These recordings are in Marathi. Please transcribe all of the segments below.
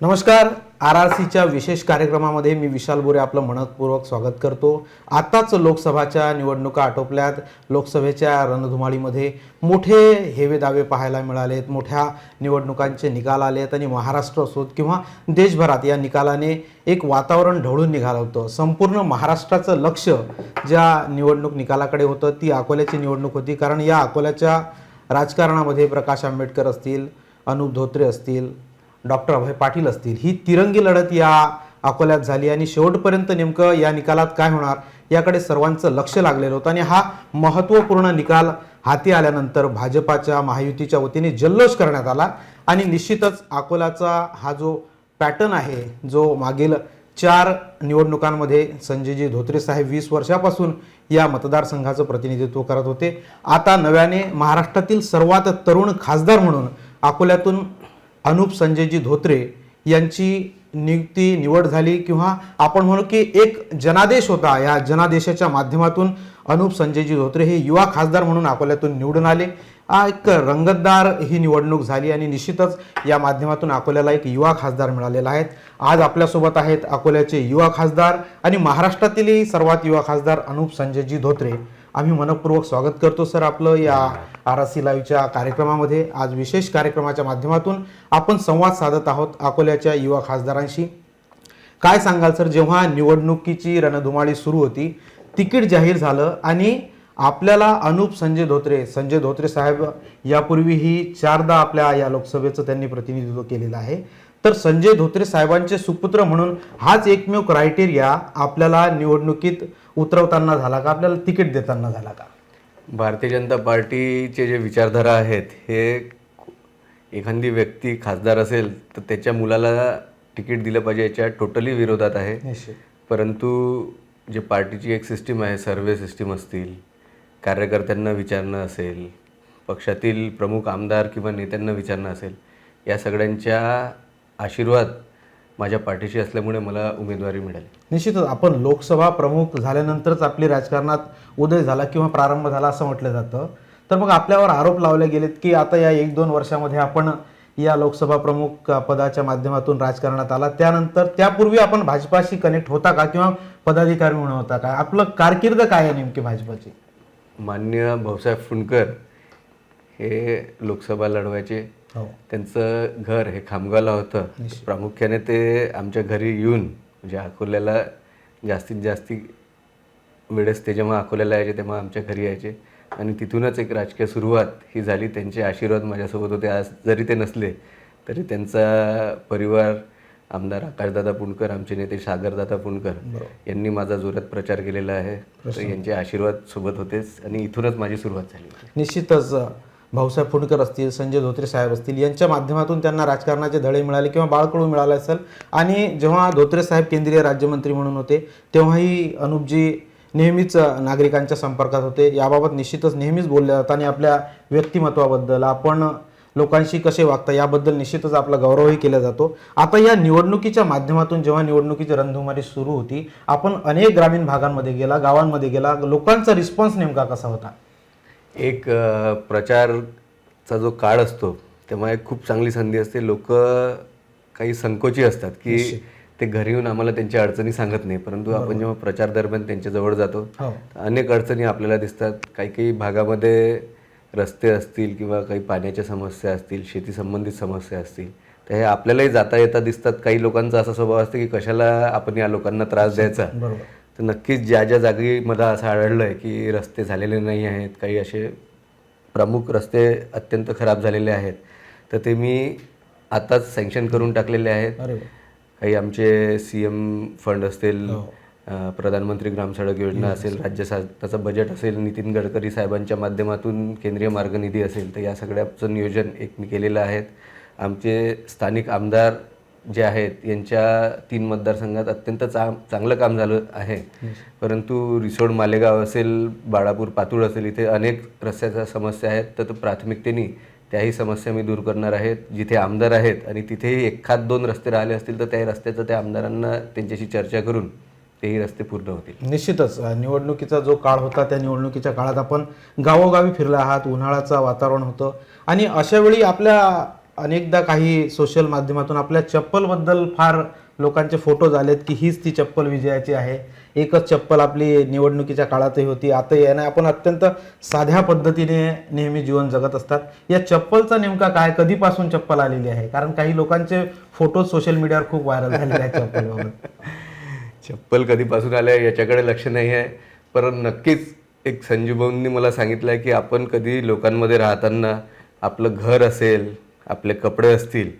नमस्कार. आर आर सीच्या विशेष कार्यक्रमामध्ये मी विशाल बोरे आपलं मनपूर्वक स्वागत करतो. आताच लोकसभाच्या निवडणुका आटोपल्यात. लोकसभेच्या रणधुमाळीमध्ये मोठे हेवे दावे पाहायला मिळालेत मोठ्या निवडणुकांचे निकाल आलेत आणि महाराष्ट्र असोत किंवा देशभरात या निकालाने एक वातावरण ढवळून निघालं होतं. संपूर्ण महाराष्ट्राचं लक्ष ज्या निवडणूक निकालाकडे होतं ती अकोल्याची निवडणूक होती. कारण या अकोल्याच्या राजकारणामध्ये प्रकाश आंबेडकर असतील अनुप धोत्रे असतील डॉक्टर अभय पाटील असतील. ही तिरंगी लढत या अकोल्यात झाली आणि शेवटपर्यंत नेमकं या निकालात काय होणार याकडे सर्वांचं लक्ष लागलेलं होतं आणि हा महत्त्वपूर्ण निकाल हाती आल्यानंतर भाजपाच्या महायुतीच्या वतीने जल्लोष करण्यात आला आणि निश्चितच अकोल्याचा हा जो पॅटर्न आहे जो मागील चार निवडणुकांमध्ये संजयजी धोत्रे साहेब वीस वर्षापासून या मतदारसंघाचं प्रतिनिधित्व करत होते. आता नव्याने महाराष्ट्रातील सर्वात तरुण खासदार म्हणून अकोल्यातून अनुप संजयजी धोत्रे यांची नियुक्ती निवड झाली किंवा आपण म्हणू की एक जनादेश होता या जनादेशाच्या माध्यमातून अनुप संजयजी धोत्रे हे युवा खासदार म्हणून अकोल्यातून निवडून आले. एक रंगतदार ही निवडणूक झाली आणि निश्चितच या माध्यमातून अकोल्याला एक युवा खासदार मिळालेला आहेत आज आपल्यासोबत आहेत अकोल्याचे युवा खासदार आणि महाराष्ट्रातीलही सर्वात युवा खासदार अनुप संजयजी धोत्रे. आम्ही मनपूर्वक स्वागत करतो सर आपलं या आर एस सी लाईव्हच्या कार्यक्रमामध्ये. आज विशेष कार्यक्रमाच्या माध्यमातून आपण संवाद साधत आहोत अकोल्याच्या युवा खासदारांशी. काय सांगाल सर? जेव्हा निवडणुकीची रणधुमाळी सुरू होती तिकीट जाहीर झालं आणि आपल्याला अनुप संजय धोत्रे संजय धोत्रे साहेब यापूर्वीही चारदा आपल्या या लोकसभेचं त्यांनी प्रतिनिधित्व केलेलं आहे. तर संजय धोत्रे साहेबांचे सुपुत्र म्हणून हाच एकमेव क्रायटेरिया आपल्याला निवडणुकीत उतरवताना झाला का? आपल्याला तिकीट देताना झाला का? भारतीय जनता पार्टीचे जे विचारधारा आहेत हे एखादी व्यक्ती खासदार असेल तर त्याच्या मुलाला तिकीट दिलं पाहिजे याच्या टोटली विरोधात आहे. परंतु जे पार्टीची एक सिस्टीम आहे सर्वे सिस्टीम असतील कार्यकर्त्यांना विचारणं असेल पक्षातील प्रमुख आमदार किंवा नेत्यांना विचारणं असेल या सगळ्यांच्या आशीर्वाद माझ्या पाठीशी असल्यामुळे मला उमेदवारी मिळाली. निश्चितच आपण लोकसभा प्रमुख झाल्यानंतरच आपली राजकारणात उदय झाला किंवा प्रारंभ झाला असं म्हटलं जातं. तर मग आपल्यावर आरोप लावले गेलेत की आता या एक दोन वर्षामध्ये आपण या लोकसभा प्रमुख पदाच्या माध्यमातून राजकारणात आला. त्यानंतर त्यापूर्वी आपण भाजपाशी कनेक्ट होता का किंवा पदाधिकारी म्हणून होता का? आपलं कारकीर्द काय आहे नेमकी भाजपाची? मान्य भाऊसाहेब फुंडकर हे लोकसभा लढवायचे त्यांचं घर हे खामगावला होतं. प्रामुख्याने ते आमच्या घरी येऊन म्हणजे अकोल्याला जास्तीत जास्ती वेळेस ते जेव्हा अकोल्याला यायचे तेव्हा आमच्या घरी यायचे. आणि तिथूनच एक राजकीय सुरुवात ही झाली. त्यांचे आशीर्वाद माझ्यासोबत होते. आज जरी ते नसले तरी त्यांचा परिवार आमदार आकाशदादा पुणकर आमचे नेते सागरदादा पुणकर यांनी माझा जोरात प्रचार केलेला आहे. तर यांचे आशीर्वाद सोबत होतेच. आणि इथूनच माझी सुरुवात झाली निश्चितच. भाऊसाहेब फुंडकर असतील संजय धोत्रे साहेब असतील यांच्या माध्यमातून त्यांना राजकारणाचे धडे मिळाले किंवा बाळकळू मिळाले असेल. आणि जेव्हा धोत्रे साहेब केंद्रीय राज्यमंत्री म्हणून होते तेव्हाही अनुपजी नेहमीच नागरिकांच्या संपर्कात होते. याबाबत निश्चितच नेहमीच बोलले जातात आणि आपल्या व्यक्तिमत्वाबद्दल आपण लोकांशी कसे वागता याबद्दल निश्चितच आपला गौरवही केला जातो. आता या निवडणुकीच्या माध्यमातून जेव्हा निवडणुकीची रणधुमारी सुरू होती आपण अनेक ग्रामीण भागांमध्ये गेला गावांमध्ये गेला लोकांचा रिस्पॉन्स नेमका कसा होता? एक प्रचारचा जो काळ असतो तेव्हा एक खूप चांगली संधी असते. लोक काही संकोची असतात की ते घरी येऊन आम्हाला त्यांच्या अडचणी सांगत नाही परंतु आपण जेव्हा प्रचार दरम्यान त्यांच्या जवळ जातो हो. अनेक अडचणी आपल्याला दिसतात. काही काही भागामध्ये रस्ते असतील किंवा काही पाण्याच्या समस्या असतील शेती संबंधित समस्या असतील तर हे आपल्यालाही जाता येता दिसतात. काही लोकांचा असा स्वभाव असतो की कशाला आपण या लोकांना त्रास द्यायचा? तर नक्कीच ज्या ज्या जागी मला असं आढळलं आहे की रस्ते झालेले नाही आहेत काही असे प्रमुख रस्ते अत्यंत खराब झालेले आहेत तर ते मी आताच सँक्शन करून टाकलेले आहेत. काही आमचे सी एम फंड असतील अ, प्रधानमंत्री ग्राम सडक योजना असेल राज्य शासनाचं बजेट असेल नितीन गडकरी साहेबांच्या माध्यमातून केंद्रीय मार्ग निधी असेल तर या सगळ्याचं नियोजन एक मी केलेलं आहे. आमचे स्थानिक आमदार जे आहेत यांच्या तीन मतदारसंघात अत्यंत चा चांगलं काम झालं आहे. परंतु रिसोड मालेगाव असेल बाळापूर पातूळ असेल इथे अनेक रस्त्याच्या समस्या आहेत. तर तो प्राथमिकतेने त्याही समस्या मी दूर करणार आहेत जिथे आमदार आहेत आणि तिथेही एखाद दोन रस्ते राहिले असतील तर त्या रस्त्याचं त्या आमदारांना त्यांच्याशी चर्चा करून तेही रस्ते पूर्ण होतील. निश्चितच निवडणुकीचा जो काळ होता त्या निवडणुकीच्या काळात आपण गावोगावी फिरला आहात. उन्हाळ्याचं वातावरण होतं. आणि अशा वेळी आपल्या अनेकदा काही सोशल माध्यमातून आपल्या चप्पलबद्दल फार लोकांचे फोटो आलेत की हीच ती चप्पल विजयाची आहे. एकच चप्पल आपली निवडणुकीच्या काळातही होती आता याने आपण अत्यंत साध्या पद्धतीने नेहमी जीवन जगत असतात. या चप्पलचा नेमका काय? कधीपासून चप्पल आलेली आहे? कारण काही लोकांचे फोटो सोशल मीडियावर खूप व्हायरल झालेले आहेत चप्पलबाबत चप्पल कधीपासून आल्या याच्याकडे लक्ष नाही आहे. पण नक्कीच एक संजीवनी मला सांगितलं आहे की आपण कधी लोकांमध्ये राहताना आपलं घर असेल आपले कपडे असतील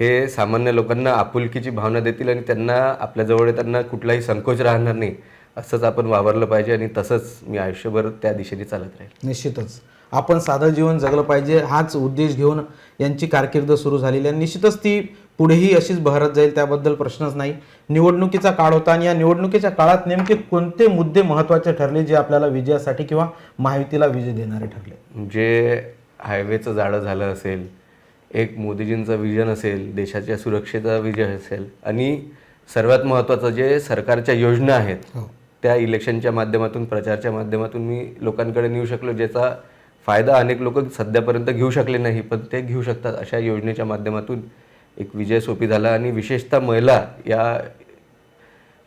हे सामान्य लोकांना आपुलकीची भावना देतील आणि त्यांना आपल्याजवळ येताना कुठलाही संकोच राहणार नाही असंच आपण वावरलं पाहिजे आणि तसंच मी आयुष्यभर त्या दिशेने चालत राहील. निश्चितच. आपण साधं जीवन जगलं पाहिजे हाच उद्देश घेऊन यांची कारकीर्द सुरू झालेली आहे. निश्चितच ती पुढेही अशीच बहरत जाईल त्याबद्दल प्रश्नच नाही. निवडणुकीचा काळ होता आणि या निवडणुकीच्या काळात नेमके कोणते मुद्दे महत्त्वाचे ठरले जे आपल्याला विजयासाठी किंवा महायुतीला विजय देणारे ठरले? जे हायवेचं जाळं झालं असेल एक मोदीजींचं विजन असेल देशाच्या सुरक्षेचा विजय असेल आणि सर्वात महत्त्वाचं जे सरकारच्या योजना आहेत त्या इलेक्शनच्या माध्यमातून प्रचारच्या माध्यमातून मी लोकांकडे नेऊ शकलो ज्याचा फायदा अनेक लोक सध्यापर्यंत घेऊ शकले नाही पण ते घेऊ शकतात अशा योजनेच्या माध्यमातून एक विजय सोपी झाला आणि विशेषतः महिला या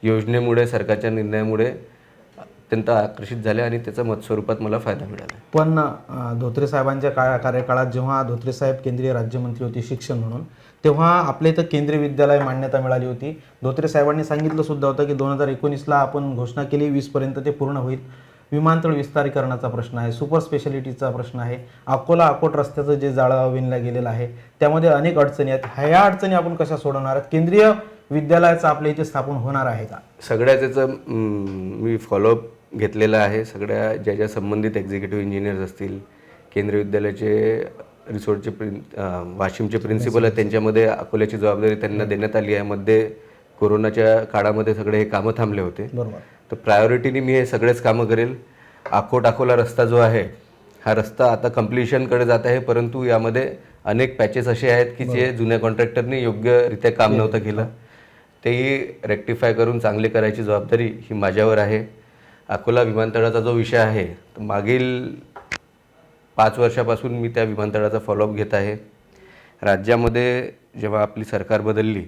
योजनेमुळे सरकारच्या निर्णयामुळे अत्यंत आकर्षित झाल्या आणि त्याचा मतस्वरूपात मला फायदा मिळाला. पण धोत्रे साहेबांच्या काळा कार्यकाळात जेव्हा धोत्रे साहेब केंद्रीय राज्यमंत्री होते शिक्षण म्हणून तेव्हा आपल्या इथं केंद्रीय विद्यालय मान्यता मिळाली होती. धोत्रे साहेबांनी सांगितलं सुद्धा होतं की दोन हजार एकोणीसला आपण घोषणा केली वीसपर्यंत ते पूर्ण होईल. विमानतळ विस्तारीकरणाचा प्रश्न आहे सुपर स्पेशालिटीचा प्रश्न आहे. अकोला अकोट रस्त्याचं जे जाळं विणलं गेलेलं आहे त्यामध्ये अनेक अडचणी आहेत. ह्या अडचणी आपण कशा सोडवणार आहेत? केंद्रीय विद्यालयाचं आपल्या इथे स्थापन होणार आहे का? सगळ्या त्याचं मी फॉलोअप घेतलेला आहे. सगळ्या ज्या ज्या संबंधित एक्झिक्युटिव्ह इंजिनियर्स असतील केंद्रीय विद्यालयाचे रिसोर्टचे प्रिन वाशिमचे प्रिन्सिपल आहेत त्यांच्यामध्ये अकोल्याची जबाबदारी त्यांना देण्यात आली आहे. मध्ये कोरोनाच्या काळामध्ये सगळे हे कामं थांबले होते. तर प्रायोरिटीने मी हे सगळेच कामं करेल. अकोट अकोला रस्ता जो आहे हा रस्ता आता कम्प्लिशनकडे जात आहे परंतु यामध्ये अनेक पॅचेस असे आहेत की जे जुन्या कॉन्ट्रॅक्टरने योग्यरित्या काम नव्हतं केलं. तेही रेक्टिफाय करून चांगले करायची जबाबदारी ही माझ्यावर आहे. अकोला विमानतळाचा जो विषय आहे मागील पाच वर्षापासून मी त्या विमानतळाचा फॉलोअप घेत आहे. राज्यामध्ये जेव्हा आपली सरकार बदलली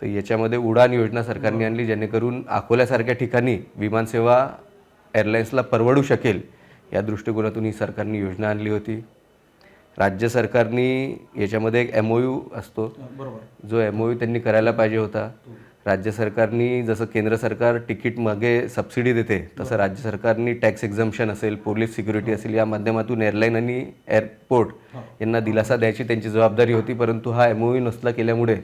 तर याच्यामध्ये उडान योजना सरकारने आणली जेणेकरून अकोल्यासारख्या ठिकाणी विमानसेवा एअरलाईन्सला परवडू शकेल या दृष्टिकोनातून ही सरकारने योजना आणली होती. राज्य सरकारने याच्यामध्ये एक एम ओ यू असतो. बरोबर. जो एम ओ यू त्यांनी करायला पाहिजे होता. राज्य सरकारनी जसं केंद्र सरकार तिकीट मागे सबसिडी देते तसं राज्य सरकारनी टॅक्स एक्झम्पशन असेल पोलीस सिक्युरिटी असेल या माध्यमातून एअरलाईन आणि एअरपोर्ट यांना दिलासा द्यायची त्यांची जबाबदारी होती परंतु हा एम ओ यू नसला केल्यामुळे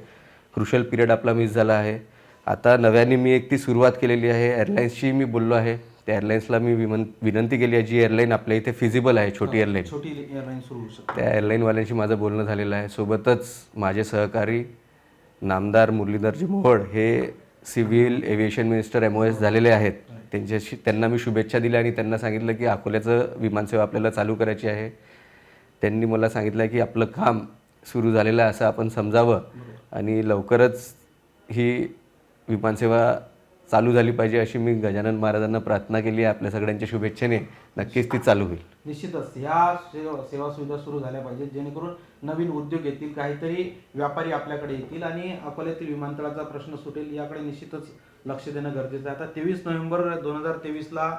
क्रुशल पिरियड आपला मिस झाला आहे. आता नव्याने मी एक ती सुरुवात केलेली आहे एअरलाईन्सची मी बोललो आहे. त्या एअरलाईन्सला मी विमन विनंती केली आहे जी एअरलाईन आपल्या इथे फिजिबल आहे छोटी एअरलाईन छोटी एअरलाईन सुरू त्या एअरलाईनवाल्यांशी माझं बोलणं झालेलं आहे. सोबतच माझे सहकारी नामदार मुरलीधरजी मोहोळ हे civil aviation minister M O S झालेले आहेत. त्यांच्याशी त्यांना मी शुभेच्छा दिल्या आणि त्यांना सांगितलं की अकोल्याचं विमानसेवा आपल्याला चालू करायची आहे. त्यांनी मला सांगितलं की आपलं काम सुरू झालेलं आहे असं आपण समजावं आणि लवकरच ही विमानसेवा चालू झाली पाहिजे अशी मी गजानन महाराजांना प्रार्थना केली आहे. आपल्या सगळ्यांच्या शुभेच्छेने नक्कीच ती चालू होईल. निश्चितच ह्या सेवा सेवा सुविधा सुरू झाल्या पाहिजेत जेणेकरून नवीन उद्योग येतील काहीतरी व्यापारी आपल्याकडे येतील आणि अकोल्यातील विमानतळाचा प्रश्न सुटेल याकडे निश्चितच लक्ष देणं गरजेचं आहे. आता तेवीस नोव्हेंबर दोन हजार तेवीसला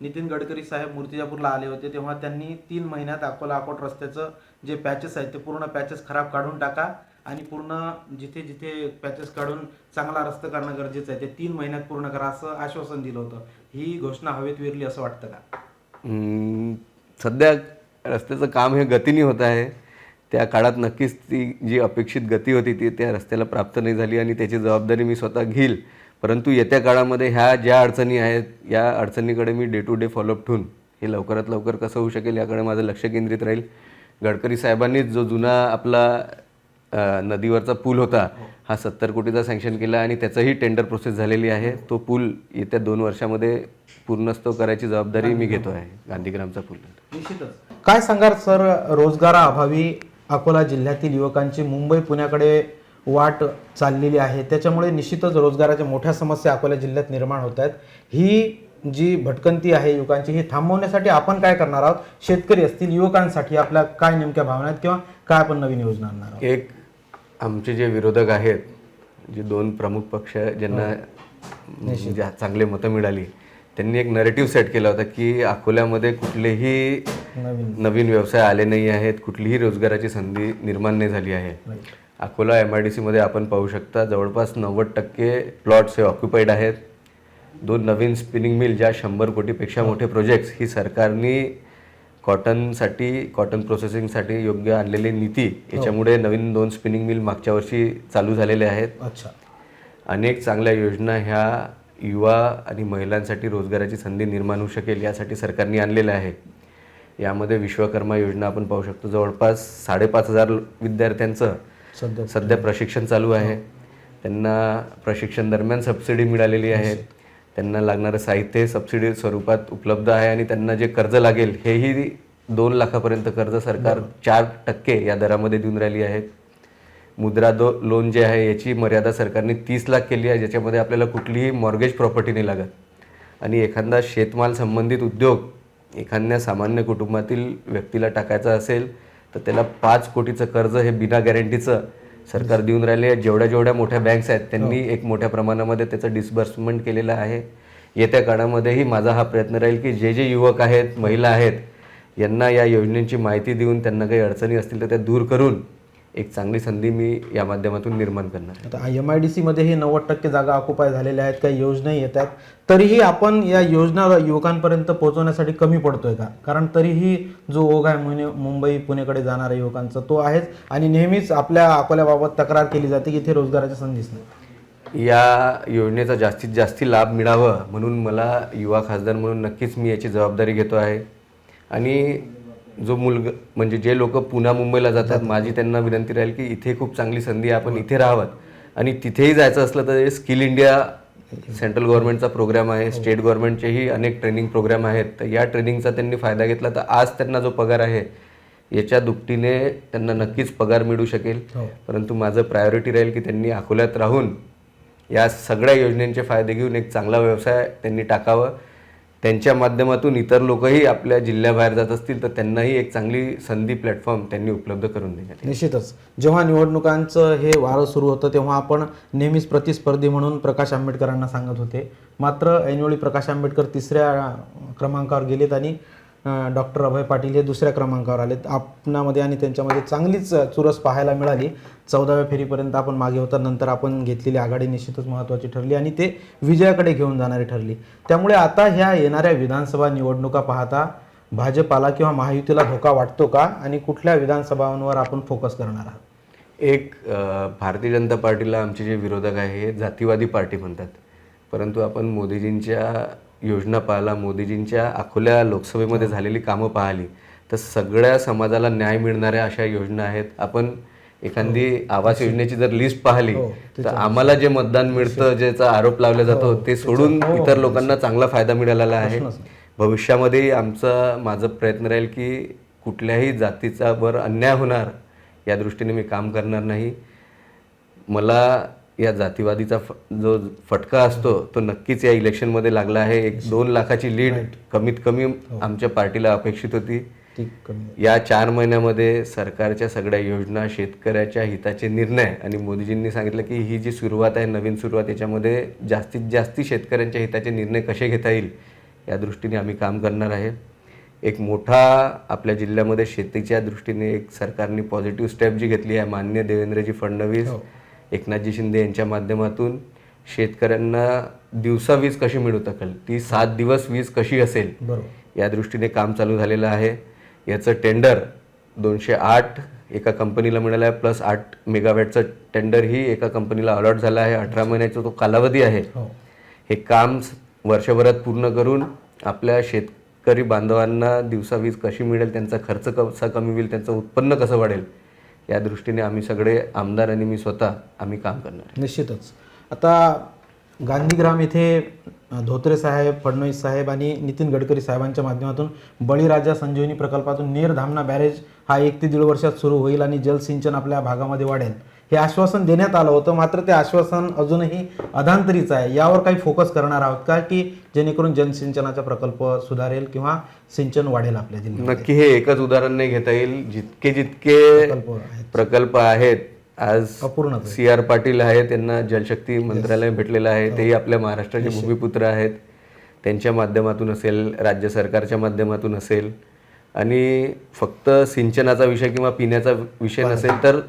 नितीन गडकरी साहेब मूर्तिजापूरला आले होते तेव्हा त्यांनी तीन महिन्यात अकोला अकोट रस्त्याचं जे पॅचेस आहेत ते पूर्ण पॅचेस खराब काढून टाका आणि पूर्ण जिथे जिथे पॅचेस काढून चांगला रस्ता करणं गरजेचं आहे ते तीन महिन्यात पूर्ण करा असं आश्वासन दिलं होतं. ही घोषणा हवेत विरली असं वाटतं का? सध्या रस्त्याचं काम हे गतीने होत आहे. त्या काळात नक्कीच ती जी अपेक्षित गती होती ती त्या रस्त्याला प्राप्त नाही झाली आणि त्याची जबाबदारी मी स्वतः घेईल. परंतु येत्या काळामध्ये ह्या ज्या अडचणी आहेत या अडचणीकडे मी day to day follow up ठेवून हे लवकरात लवकर कसं होऊ शकेल याकडे माझं लक्ष केंद्रित राहील. गडकरी साहेबांनीच जो जुना आपला नदीवरचा पूल होता हा. सत्तर कोटीचा सँक्शन केला आणि त्याचंही टेंडर प्रोसेस झालेली आहे. तो पूल येत्या दोन वर्षामध्ये पूर्णस्तव करायची जबाबदारी मी घेतो आहे गांधीग्रामचा पूल. निश्चितच. काय सांगाल सर रोजगाराअभावी अकोला जिल्ह्यातील युवकांची मुंबई पुण्याकडे वाट चाललेली आहे. त्याच्यामुळे निश्चितच रोजगाराच्या मोठ्या समस्या अकोला जिल्ह्यात निर्माण होत आहेत. ही जी भटकंती आहे युवकांची ही थांबवण्यासाठी आपण काय करणार आहोत? शेतकरी असतील युवकांसाठी आपल्या काय नेमक्या भावना आहेत किंवा काय आपण नवीन योजना आणणार आहोत? एक आमचे जे विरोधक आहेत जे दोन प्रमुख पक्ष ज्यांना म्हणजे चांगले मतं मिळाली त्यांनी एक नरेटिव्ह सेट केला होता की अकोल्यामध्ये कुठलेही नवीन. नवीन व्यवसाय आले नाही आहेत कुठलीही रोजगाराची संधी निर्माण नाही झाली आहे. अकोला एम आय डी सीमध्ये आपण पाहू शकता जवळपास नव्वद टक्के प्लॉट्स हे ऑक्युपाईड आहेत. दोन नवीन स्पिनिंग मिल ज्या शंभर कोटीपेक्षा मोठे प्रोजेक्ट्स ही सरकारने कॉटनसाठी कॉटन प्रोसेसिंगसाठी योग्य आणलेली नीती याच्यामुळे नवीन दोन स्पिनिंग मिल मागच्या वर्षी चालू झालेले आहेत. अच्छा. अनेक चांगल्या योजना ह्या युवा आणि महिलांसाठी रोजगाराची संधी निर्माण होऊ शकेल यासाठी सरकारने आणलेल्या आहे. यामध्ये विश्वकर्मा योजना आपण पाहू शकतो. जवळपास साडेपाच हजार विद्यार्थ्यांचं सध्या सध्या प्रशिक्षण चालू आहे. त्यांना प्रशिक्षण दरम्यान सबसिडी मिळालेली आहे. त्यांना लागणारं साहित्य सबसिडी स्वरूपात उपलब्ध आहे आणि त्यांना जे कर्ज लागेल हेही दोन लाखापर्यंत कर्ज सरकार चार टक्के या दरामध्ये देऊन राहिली आहे. मुद्रा दो लोन जे आहे याची मर्यादा सरकारने तीस लाख केली आहे ज्याच्यामध्ये आपल्याला कुठलीही मॉर्गेज प्रॉपर्टी नाही लागत. आणि एखादा शेतमाल संबंधित उद्योग एखाद्या सामान्य कुटुंबातील व्यक्तीला टाकायचा असेल तर त्याला पाच कोटीचं कर्ज हे बिना गॅरंटीचं सरकार देऊन राहिले आहे. जेवढ्या जेवढ्या मोठ्या बँक्स आहेत त्यांनी एक मोठ्या प्रमाणामध्ये त्याचं डिस्बर्समेंट केलेलं आहे. येत्या काळामध्येही माझा हा प्रयत्न राहील की जे जे युवक आहेत महिला आहेत यांना या योजनेची माहिती देऊन त्यांना काही अडचणी असतील तर त्या दूर करून एक चांगली संधी मी या माध्यमातून निर्माण करणार. आता एम आय डी सीमध्येही नव्वद टक्के जागा ऑक्युपाय झालेल्या आहेत काही योजनाही येत आहेत. तरीही आपण या योजना युवकांपर्यंत पोहोचवण्यासाठी कमी पडतोय का? कारण तरीही जो ओघ आहे मुने- मुंबई पुणेकडे जाणाऱ्या युवकांचा तो आहेच. आणि नेहमीच आपल्या अकोल्याबाबत तक्रार केली जाते की इथे रोजगाराच्या संधीच नाही. या योजनेचा जास्तीत जास्त लाभ मिळावं म्हणून मला युवा खासदार म्हणून नक्कीच मी याची जबाबदारी घेतो आहे. आणि जो मुलगा म्हणजे जे लोक पुन्हा मुंबईला जातात माझी त्यांना विनंती राहील की इथे खूप चांगली संधी आहे आपण इथे राहावं. आणि तिथेही जायचं असलं तर स्किल इंडिया सेंट्रल गव्हर्नमेंटचा प्रोग्राम आहे स्टेट गव्हर्नमेंटचेही अनेक ट्रेनिंग प्रोग्राम आहेत. तर या ट्रेनिंगचा त्यांनी फायदा घेतला तर आज त्यांना जो पगार आहे याच्या दुपटीने त्यांना नक्कीच पगार मिळू शकेल. हो. परंतु माझं प्रायोरिटी राहील की त्यांनी अकोल्यात राहून या सगळ्या योजनेचे फायदे घेऊन एक चांगला व्यवसाय त्यांनी टाकावं. त्यांच्या माध्यमातून इतर लोकही आपल्या जिल्ह्याबाहेर जात असतील तर त्यांनाही एक चांगली संधी प्लॅटफॉर्म त्यांनी उपलब्ध करून देण्यात निश्चितच. जेव्हा निवडणुकांचं हे वारं सुरू होतं तेव्हा आपण नेहमीच प्रतिस्पर्धी म्हणून प्रकाश आंबेडकरांना सांगत होते. मात्र ऐनवेळी प्रकाश आंबेडकर तिसऱ्या क्रमांकावर गेलेत आणि डॉक्टर अभय पाटील हे दुसऱ्या क्रमांकावर आलेत. आपणामध्ये आणि त्यांच्यामध्ये चांगलीच चुरस पाहायला मिळाली. चौदाव्या फेरीपर्यंत आपण मागे होता नंतर आपण घेतलेली आघाडी निश्चितच महत्त्वाची ठरली आणि ते विजयाकडे घेऊन जाणारी ठरली. त्यामुळे आता ह्या येणाऱ्या विधानसभा निवडणुका पाहता भाजपाला किंवा महायुतीला धोका वाटतो का? आणि कुठल्या विधानसभांवर आपण फोकस करणार आहात? एक भारतीय जनता पार्टीला आमचे जे विरोधक आहे हे जातीवादी पार्टी म्हणतात. परंतु आपण मोदीजींच्या योजना पाहिला मोदीजींच्या अकोल्या लोकसभेमध्ये झालेली कामं पाहिली तर सगळ्या समाजाला न्याय मिळणाऱ्या अशा योजना आहेत. आपण एखादी आवास योजनेची जर लिस्ट पाहिली तर आम्हाला जे मतदान मिळतं ज्याचा आरोप लावला जातो ते सोडून इतर लोकांना चांगला फायदा मिळालेला आहे. भविष्यामध्ये आमचा माझं प्रयत्न राहील की कुठल्याही जातीचा वर अन्याय होणार या दृष्टीने मी काम करणार नाही. मला या जातीवादीचा फ जो फटका असतो तो नक्कीच या इलेक्शनमध्ये लागला आहे. एक दोन लाखाची लीड कमीत कमी आमच्या पार्टीला अपेक्षित होती. या चार महिन्यामध्ये सरकारच्या सगळ्या योजना शेतकऱ्याच्या हिताचे निर्णय आणि मोदीजींनी सांगितलं की ही जी सुरुवात आहे नवीन सुरुवात याच्यामध्ये जास्तीत जास्त शेतकऱ्यांच्या हिताचे निर्णय कसे घेता येईल या दृष्टीने आम्ही काम करणार आहे. एक मोठा आपल्या जिल्ह्यामध्ये शेतीच्या दृष्टीने एक सरकारने पॉझिटिव्ह स्टेप जी घेतली आहे मान्य देवेंद्रजी फडणवीस. एकनाथजी शिंदे यांच्या माध्यमातून शेतकऱ्यांना दिवसा वीज कशी मिळू शकेल ती सात दिवस वीज कशी असेल? या दृष्टीने काम चालू झालेलं आहे. याचं टेंडर दोनशे आठ एका कंपनीला मिळालं आहे प्लस आठ मेगावॅटचं टेंडरही एका कंपनीला अलॉट झालं आहे. अठरा महिन्याचा तो कालावधी आहे. हो. हे काम वर्षभरात पूर्ण करून आपल्या शेतकरी बांधवांना दिवसा वीज कशी मिळेल त्यांचा खर्च कसा कमी होईल त्यांचं उत्पन्न कसं वाढेल या दृष्टीने आम्ही सगळे आमदार आणि मी स्वतः आम्ही काम करणार निश्चितच. आता गांधीग्राम येथे धोत्रे साहेब फडणवीस साहेब आणि नितीन गडकरी साहेबांच्या माध्यमातून बळीराजा संजीवनी प्रकल्पातून नेर धामणा बॅरेज हा एक ते दीड वर्षात सुरू होईल आणि जलसिंचन आपल्या भागामध्ये वाढेल. हे आश्वासन देण्यात आलं होतं. मात्र ते आश्वासन अजूनही अधांतरीच आहे. यावर काही फोकस करणार आहोत का? की जेणेकरून जलसिंचनाचा प्रकल्प सुधारेल किंवा सिंचन वाढेल आपल्या जिल्ह्यात नक्की हे एकच उदाहरण नाही घेता येईल. जितके जितके प्रकल्प आहेत. आज अपूर्णच आहे. सी आर पाटील आहे त्यांना जलशक्ती मंत्रालय भेटलेलं आहे. तेही आपल्या महाराष्ट्राचे भूमिपुत्र आहेत. त्यांच्या माध्यमातून असेल राज्य सरकारच्या माध्यमातून असेल. आणि फक्त सिंचनाचा विषय किंवा पिण्याचा विषय नसेल तर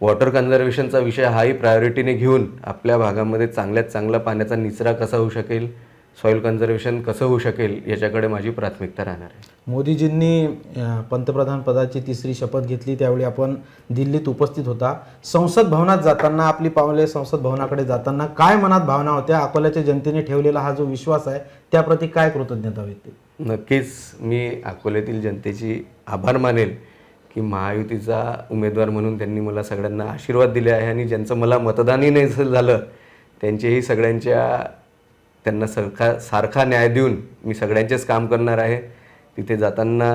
वॉटर कन्झर्वेशनचा विषय हाही प्रायोरिटीने घेऊन आपल्या भागामध्ये चांगल्यात चांगला पाण्याचा निचरा कसा होऊ शकेल सॉईल कन्झर्वेशन कसं होऊ शकेल याच्याकडे माझी प्राथमिकता राहणार आहे. मोदीजींनी पंतप्रधान पदाची तिसरी शपथ घेतली त्यावेळी आपण दिल्लीत उपस्थित होता. संसद भवनात जाताना आपली पावले संसद भवनाकडे जाताना काय मनात भावना होत्या? अकोल्याच्या जनतेने ठेवलेला हा जो विश्वास आहे त्याप्रती काय कृतज्ञता व्यक्त नक्कीच मी अकोल्यातील जनतेची आभार मानेल. की महायुतीचा उमेदवार म्हणून त्यांनी मला सगळ्यांना आशीर्वाद दिले आहे आणि ज्यांचं मला मतदानही नाही झालं त्यांचेही सगळ्यांच्या त्यांना सरखा सारखा न्याय देऊन मी सगळ्यांचेच काम करणार आहे. तिथे जाताना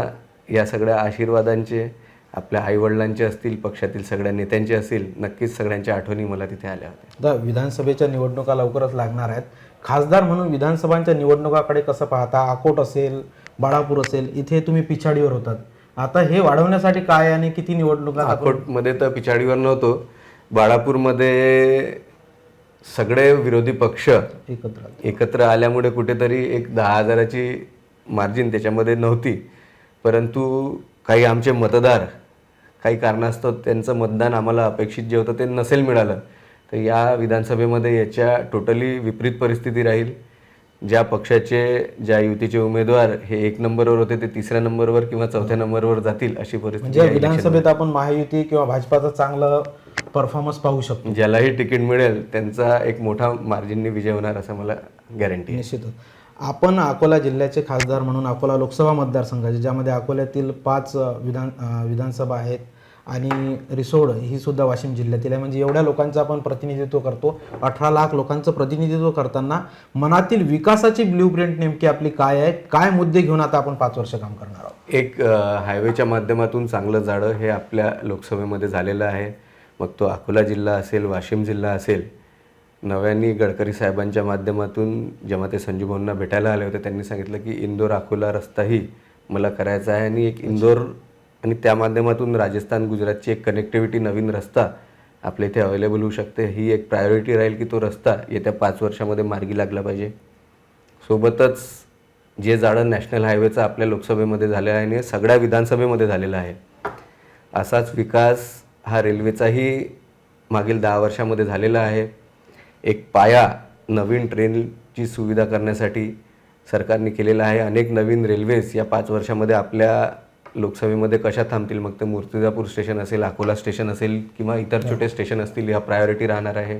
या सगळ्या आशीर्वादांचे आपल्या आईवडिलांचे असतील पक्षातील सगळ्या नेत्यांचे असतील नक्कीच सगळ्यांच्या आठवणी मला तिथे आल्या होत्या. विधानसभेच्या निवडणुका लवकरच लागणार आहेत. खासदार म्हणून विधानसभांच्या निवडणुकाकडे कसं पाहता? अकोट असेल बाळापूर असेल इथे तुम्ही पिछाडीवर होतात. आता हे वाढवण्यासाठी काय आणि किती निवडणुका अकोटमध्ये तर पिछाडीवर नव्हतो. बाळापूरमध्ये सगळे विरोधी पक्ष एकत्र. एकत्र आल्यामुळे कुठेतरी एक दहा हजाराची मार्जिन त्याच्यामध्ये नव्हती. परंतु काही आमचे मतदार काही कारणास्तव त्यांचं मतदान आम्हाला अपेक्षित जे होतं ते नसेल मिळालं. तर या विधानसभेमध्ये याच्या टोटली विपरीत परिस्थिती राहील. ज्या पक्षाचे ज्या युतीचे उमेदवार हे एक नंबरवर होते ते तिसऱ्या नंबरवर किंवा चौथ्या नंबरवर जातील अशी परिस्थिती म्हणजे विधानसभेत आपण महायुती किंवा भाजपाचं चांगलं परफॉर्मन्स पाहू शकतो. ज्यालाही तिकीट मिळेल त्यांचा एक मोठा मार्जिनने विजय होणार असं मला गॅरंटी आहे. निश्चितच आपण अकोला जिल्ह्याचे खासदार म्हणून अकोला लोकसभा मतदारसंघाचे ज्यामध्ये अकोल्यातील पाच विधान अ, विधानसभा आहेत. आणि रिसोड ही सुद्धा वाशिम जिल्ह्यातील आहे. म्हणजे एवढ्या लोकांचं आपण प्रतिनिधित्व करतो. अठरा लाख लोकांचं प्रतिनिधित्व करताना मनातील विकासाची ब्ल्यू प्रिंट नेमकी आपली काय आहे काय मुद्दे घेऊन आता आपण पाच वर्ष काम करणार आहोत? एक हायवेच्या माध्यमातून चांगलं जाळं हे आपल्या लोकसभेमध्ये झालेलं आहे. मग तो अकोला जिल्हा असेल वाशिम जिल्हा असेल नव्याने गडकरी साहेबांच्या माध्यमातून जेव्हा ते संजू भाऊंना भेटायला आले होते त्यांनी सांगितलं की इंदोर अकोला रस्ताही मला करायचा आहे आणि एक इंदोर आणि त्या माध्यमातून राजस्थान गुजरातची एक कनेक्टिव्हिटी नवीन रस्ता आपल्या इथे अवेलेबल होऊ शकते. ही एक प्रायोरिटी राहील की तो रस्ता येत्या पाच वर्षामध्ये मार्गी लागला पाहिजे. सोबतच जे जाळं नॅशनल हायवेचं आपल्या लोकसभेमध्ये झालेलं आहे आणि सगळ्या विधानसभेमध्ये झालेलं आहे असाच विकास हा रेल्वेचाही मागील दहा वर्षामध्ये झालेला आहे. एक पाया नवीन ट्रेनची सुविधा करण्यासाठी सरकारने केलेला आहे. अनेक नवीन रेल्वेज या पाच वर्षामध्ये आपल्या लोकसभेमध्ये कशा थांबतील? मग ते मूर्तिजापूर स्टेशन असेल अकोला स्टेशन असेल किंवा इतर छोटे स्टेशन असतील ह्या प्रायोरिटी राहणार आहे?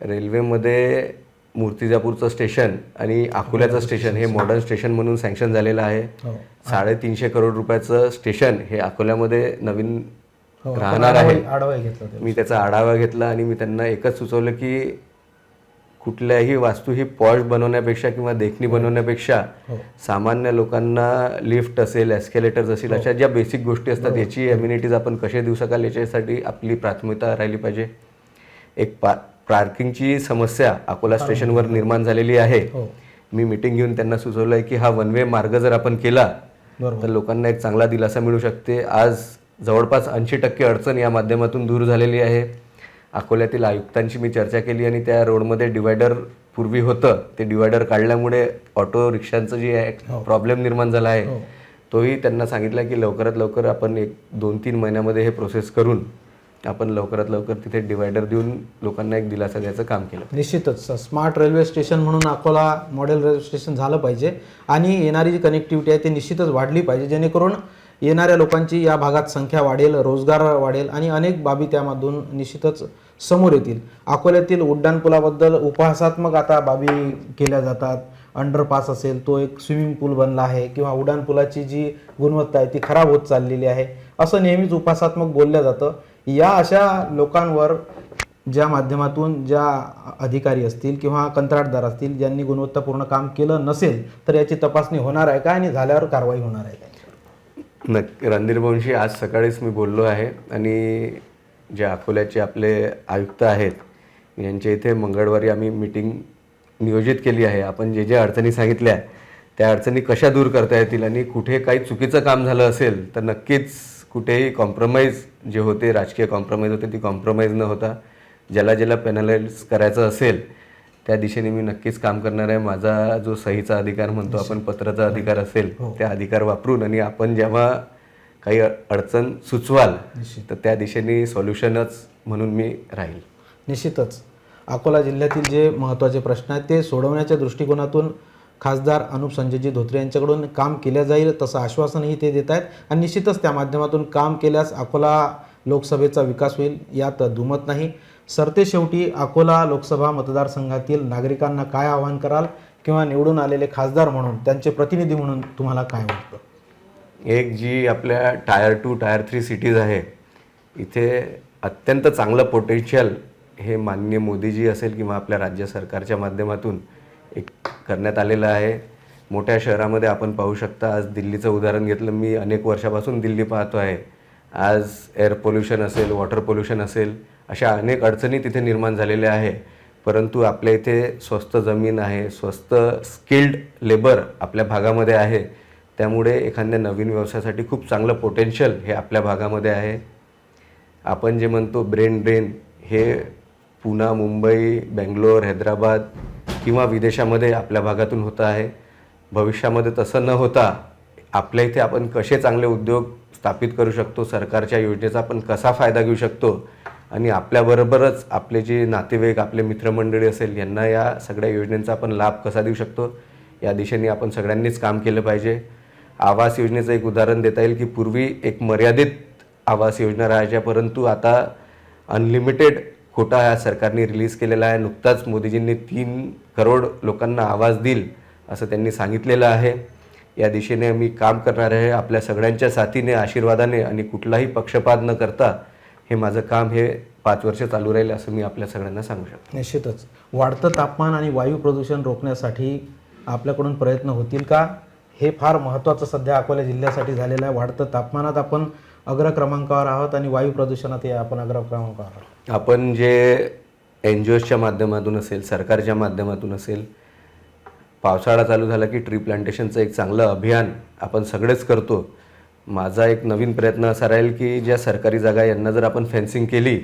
रेल्वेमध्ये मूर्तिजापूरचं स्टेशन आणि अकोल्याचं स्टेशन हे मॉडर्न स्टेशन म्हणून सँक्शन झालेलं आहे. हो. साडेतीनशे करोड रुपयाचं स्टेशन हे अकोल्यामध्ये नवीन हो राहणार आहे. मी त्याचा आढावा घेतला आणि मी त्यांना एकच सुचवलं की कुठल्याही वास्तू ही पॉश बनवण्यापेक्षा किंवा देखणी बनवण्यापेक्षा हो. सामान्य लोकांना लिफ्ट असेल एस्केलेटर्स असेल अशा ज्या बेसिक गोष्टी असतात याची एम्युनिटीज आपण कसे देऊ शकाल याच्यासाठी आपली प्राथमिकता राहिली पाहिजे. एक पा पार्किंगची समस्या अकोला स्टेशनवर निर्माण झालेली आहे. हो. मी मिटिंग घेऊन त्यांना सुचवलं आहे की हा वन वे मार्ग जर आपण केला तर लोकांना एक चांगला दिलासा मिळू शकते. आज जवळपास ऐंशी टक्के अडचण या माध्यमातून दूर झालेली आहे. अकोल्यातील आयुक्तांशी मी चर्चा केली आणि त्या रोडमध्ये डिवायडर पूर्वी होतं. ते डिवायडर काढल्यामुळे ऑटो रिक्षांचं जे प्रॉब्लेम निर्माण झाला आहे तोही त्यांना सांगितला की लवकरात लवकर आपण एक दोन तीन महिन्यामध्ये हे प्रोसेस करून आपण लवकरात लवकर तिथे डिवायडर देऊन लोकांना एक दिलासा द्यायचं काम केलं निश्चितच. स्मार्ट रेल्वे स्टेशन म्हणून अकोला मॉडेल रेल्वे स्टेशन झालं पाहिजे आणि येणारी जी कनेक्टिव्हिटी आहे ती निश्चितच वाढली पाहिजे जेणेकरून येणाऱ्या लोकांची या भागात संख्या वाढेल रोजगार वाढेल आणि अनेक बाबी त्यामधून निश्चितच समोर येतील. अकोल्यातील उड्डाणपुलाबद्दल उपहासात्मक आता बाबी केल्या जातात. अंडरपास असेल तो एक स्विमिंग पूल बनला आहे किंवा उड्डाणपुलाची जी गुणवत्ता आहे ती खराब होत चाललेली आहे. असं नेहमीच उपहासात्मक बोललं जातं. या अशा लोकांवर ज्या माध्यमातून ज्या अधिकारी असतील किंवा कंत्राटदार असतील ज्यांनी गुणवत्तापूर्ण काम केलं नसेल तर याची तपासणी होणार आहे का आणि झाल्यावर कारवाई होणार आहे नक्की रणधीर भाऊंशी आज सकाळीच मी बोललो आहे आणि जे अकोल्याचे आपले आयुक्त आहेत यांच्या इथे मंगळवारी आम्ही मीटिंग नियोजित केली आहे. आपण जे जे अडचणी सांगितल्या त्या अडचणी कशा दूर करता येतील आणि कुठे काही चुकीचं काम झालं असेल तर नक्कीच कुठेही कॉम्प्रोमाइज जे होते राजकीय कॉम्प्रोमाइज होते ती कॉम्प्रोमाइज न होता ज्याला ज्याला पेनलाइज करायचं असेल त्या दिशेने मी नक्कीच काम करणार आहे. माझा जो सहीचा अधिकार म्हणतो आपण पत्राचा अधिकार असेल त्या अधिकार वापरून आणि आपण जेव्हा काही अडचण सुचवाल तर त्या दिशेने सॉल्युशनच म्हणून मी राहील. निश्चितच. अकोला जिल्ह्यातील जे महत्त्वाचे प्रश्न आहेत ते सोडवण्याच्या दृष्टिकोनातून खासदार अनुप संजयजी धोत्रे यांच्याकडून काम केलं जाईल तसं आश्वासनही ते देत आहेत. आणि निश्चितच त्या माध्यमातून काम केल्यास अकोला लोकसभेचा विकास होईल यात दुमत नाही. सरते शेवटी अकोला लोकसभा मतदारसंघातील नागरिकांना काय आवाहन कराल किंवा निवडून आलेले खासदार म्हणून त्यांचे प्रतिनिधी म्हणून तुम्हाला काय वाटतं? एक जी आपल्या tier two tier three cities आहे इथे अत्यंत चांगलं पोटेन्शियल हे माननीय मोदीजी असेल किंवा आपल्या राज्य सरकारच्या माध्यमातून एक करण्यात आलेलं आहे. मोठ्या शहरामध्ये आपण पाहू शकता आज दिल्लीचं उदाहरण घेतलं मी अनेक वर्षापासून दिल्ली पाहतो आहे. आज एअर पोल्युशन असेल वॉटर पोल्युशन असेल अशा अनेक अडचणी तिथे निर्माण झालेल्या आहे. परंतु आपल्या इथे स्वस्त जमीन आहे स्वस्त स्किल्ड लेबर आपल्या भागामध्ये आहे. त्यामुळे एखाद्या नवीन व्यवसायासाठी खूप चांगलं पोटेन्शियल हे आपल्या भागामध्ये आहे. आपण जे म्हणतो ब्रेन ड्रेन हे पुणा मुंबई बेंगलोर हैदराबाद किंवा विदेशामध्ये आपल्या भागातून होतं आहे. भविष्यामध्ये तसं न होता आपल्या इथे आपण कसे चांगले उद्योग स्थापित करू शकतो सरकारच्या योजनेचा आपण कसा फायदा घेऊ शकतो आणि आपल्याबरोबरच आपले जे नातेवाईक आपले मित्रमंडळी असेल यांना या सगळ्या योजनेचा आपण लाभ कसा देऊ शकतो? या दिशेने आपण सगळ्यांनीच काम केलं पाहिजे. आवास योजनेचं एक उदाहरण देता येईल की पूर्वी एक मर्यादित आवास योजना राहायच्या परंतु आता अनलिमिटेड खोटा ह्या सरकारने रिलीज केलेला आहे. नुकताच मोदीजींनी तीन करोड लोकांना आवाज देईल असं त्यांनी सांगितलेलं आहे. या दिशेने मी काम करणार आहे. आपल्या सगळ्यांच्या साथीने आशीर्वादाने आणि कुठलाही पक्षपात न करता हे माझं काम हे पाच वर्ष चालू राहील असं मी आपल्या सगळ्यांना सांगू शकतो. निश्चितच. वाढतं तापमान आणि वायू प्रदूषण रोखण्यासाठी आपल्याकडून प्रयत्न होतील का? हे फार महत्त्वाचं सध्या अकोला जिल्ह्यासाठी झालेलं आहे. वाढतं तापमानात आपण अग्रक्रमांकावर आहोत आणि वायू प्रदूषणात हे आपण अग्रक्रमांकावर आहोत. आपण जे एन जी ओजच्या माध्यमातून असेल सरकारच्या माध्यमातून असेल पावसाळा चालू झाला की ट्री प्लांटेशनचं एक चांगलं अभियान आपण सगळेच करतो. माझा एक नवीन प्रयत्न असा राहील की ज्या सरकारी जागा यांना जर आपण फेन्सिंग केली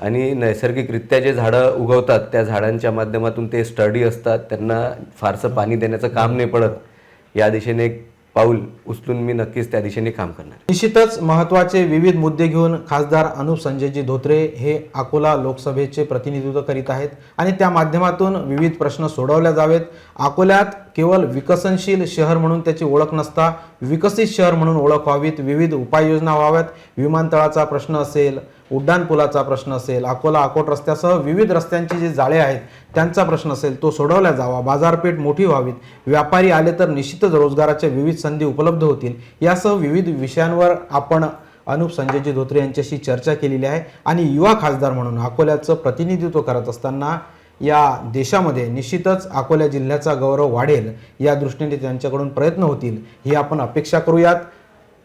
आणि नैसर्गिकरित्या जे झाडं उगवतात त्या झाडांच्या माध्यमातून ते स्टडी असतात त्यांना फारसं पाणी देण्याचं काम नाही पडत या दिशेने एक पाऊल उचलून मी नक्कीच त्या दिशेने काम करणार. निश्चितच महत्त्वाचे विविध मुद्दे घेऊन खासदार अनुप संजयजी धोत्रे हे अकोला लोकसभेचे प्रतिनिधित्व करीत आहेत आणि त्या माध्यमातून विविध प्रश्न सोडवले जावेत. अकोल्यात केवळ विकसनशील शहर म्हणून त्याची ओळख नसता विकसित शहर म्हणून ओळख व्हावीत विविध उपाययोजना व्हाव्यात. विमानतळाचा प्रश्न असेल उड्डाणपुलाचा प्रश्न असेल अकोला अकोट रस्त्यासह विविध रस्त्यांची जे जाळे आहेत त्यांचा प्रश्न असेल तो सोडवला जावा. बाजारपेठ मोठी व्हावीत. व्यापारी आले तर निश्चितच रोजगाराच्या विविध संधी उपलब्ध होतील. यासह विविध विषयांवर आपण अनुप संजयजी धोत्रे यांच्याशी चर्चा केलेली आहे. आणि युवा खासदार म्हणून अकोल्याचं प्रतिनिधित्व करत असताना या देशामध्ये निश्चितच अकोला जिल्ह्याचा गौरव वाढेल या दृष्टीने त्यांच्याकडून प्रयत्न होतील ही आपण अपेक्षा करूयात.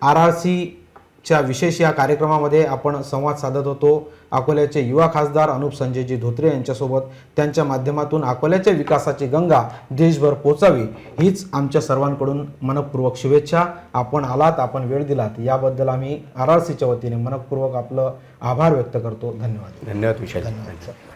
आर आर सीच्या विशेष या कार्यक्रमामध्ये आपण संवाद साधत होतो. अकोल्याचे युवा खासदार अनुप संजयजी धोत्रे यांच्यासोबत त्यांच्या माध्यमातून अकोल्याच्या विकासाची गंगा देशभर पोचावी हीच आमच्या सर्वांकडून मनपूर्वक शुभेच्छा. आपण आलात आपण वेळ दिलात याबद्दल आम्ही आर आर सीच्या वतीने मनपूर्वक आपलं आभार व्यक्त करतो. धन्यवाद. धन्यवाद विशाल. धन्यवाद सर.